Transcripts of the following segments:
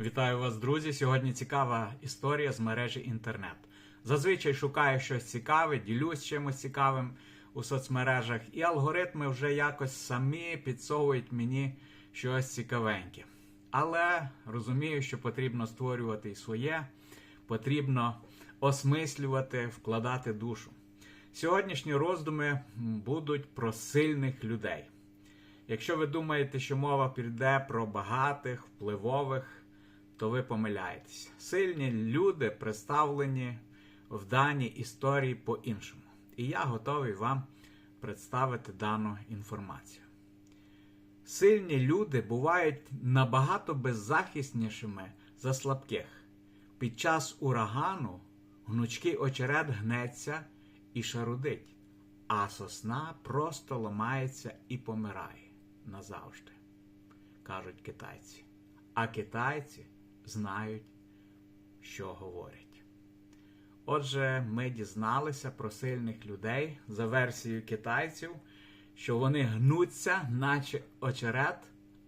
Вітаю вас, друзі! Сьогодні цікава історія з мережі інтернет. Зазвичай шукаю щось цікаве, ділюсь чимось цікавим у соцмережах, і алгоритми вже якось самі підсовують мені щось цікавеньке. Але розумію, що потрібно створювати і своє, потрібно осмислювати, вкладати душу. Сьогоднішні роздуми будуть про сильних людей. Якщо ви думаєте, що мова піде про багатих, впливових, то ви помиляєтесь. Сильні люди представлені в даній історії по-іншому. І я готовий вам представити дану інформацію. Сильні люди бувають набагато беззахиснішими за слабких. Під час урагану гнучкий очерет гнеться і шарудить, а сосна просто ламається і помирає назавжди, кажуть китайці. А китайці знають, що говорять. Отже, ми дізналися про сильних людей за версією китайців, що вони гнуться, наче очерет,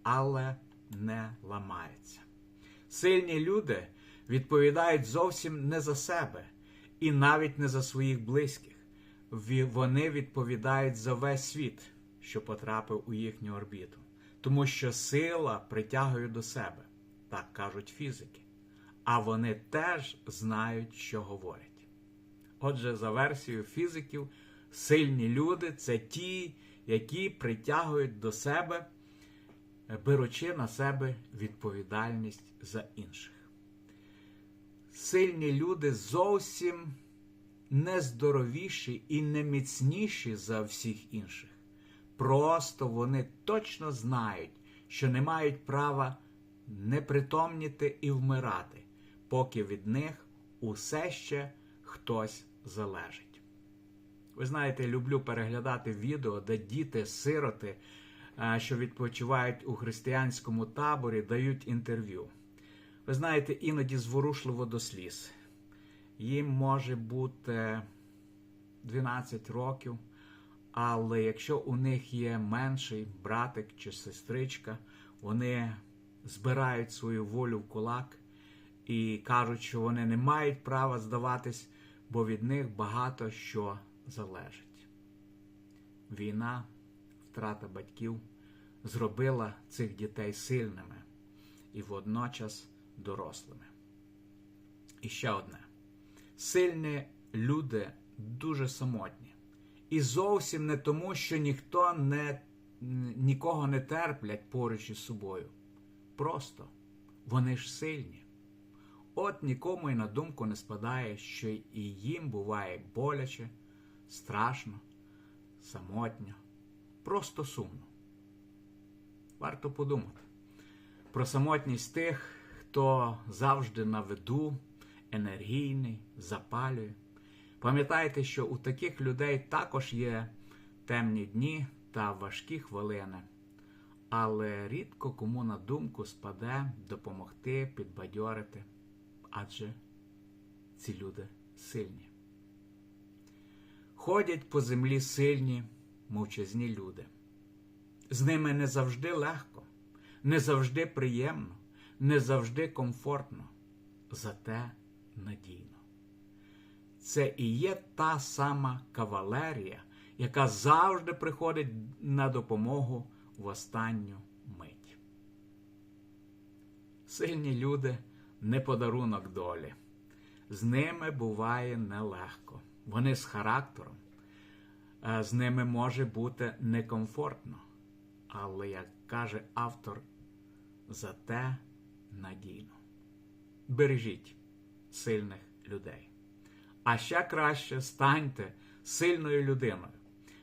але не ламаються. Сильні люди відповідають зовсім не за себе і навіть не за своїх близьких. Вони відповідають за весь світ, що потрапив у їхню орбіту, тому що сила притягує до себе, так кажуть фізики. А вони теж знають, що говорять. Отже, за версією фізиків, сильні люди це ті, які притягують до себе, беручи на себе відповідальність за інших. Сильні люди зовсім не здоровіші і не міцніші за всіх інших. Просто вони точно знають, що не мають права непритомніти і вмирати, поки від них усе ще хтось залежить. Ви знаєте, люблю переглядати відео, де діти-сироти, е, що відпочивають у християнському таборі, дають інтерв'ю. Ви знаєте, іноді зворушливо до сліз. Їм може бути 12 років, але якщо у них є менший братик чи сестричка, вони збирають свою волю в кулак і кажуть, що вони не мають права здаватись, бо від них багато що залежить. Війна, втрата батьків зробила цих дітей сильними і водночас дорослими. І ще одне. Сильні люди дуже самотні. І зовсім не тому, що ніхто не, нікого не терплять поруч із собою. Просто вони ж сильні. От нікому й на думку не спадає, що і їм буває боляче, страшно, самотньо, просто сумно. Варто подумати про самотність тих, хто завжди на виду, енергійний, запалює. Пам'ятайте, що у таких людей також є темні дні та важкі хвилини, але рідко кому на думку спаде допомогти, підбадьорити, адже ці люди сильні. Ходять по землі сильні, мовчазні люди. З ними не завжди легко, не завжди приємно, не завжди комфортно, зате надійно. Це і є та сама кавалерія, яка завжди приходить на допомогу в останню мить. Сильні люди не подарунок долі. З ними буває нелегко. Вони з характером. Е, З ними може бути некомфортно. Але, як каже автор, зате надійно. Бережіть сильних людей. А ще краще станьте сильною людиною.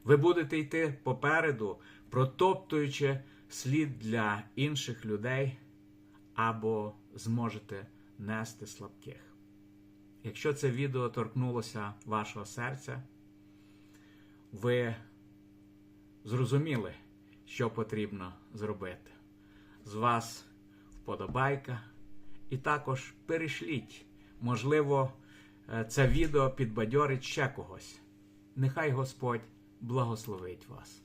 Ви будете йти попереду, протоптуючи слід для інших людей, або зможете нести слабких. Якщо це відео торкнулося вашого серця, ви зрозуміли, що потрібно зробити. З вас вподобайка. І також перешліть. Можливо, е, це відео підбадьорить ще когось. Нехай Господь благословить вас.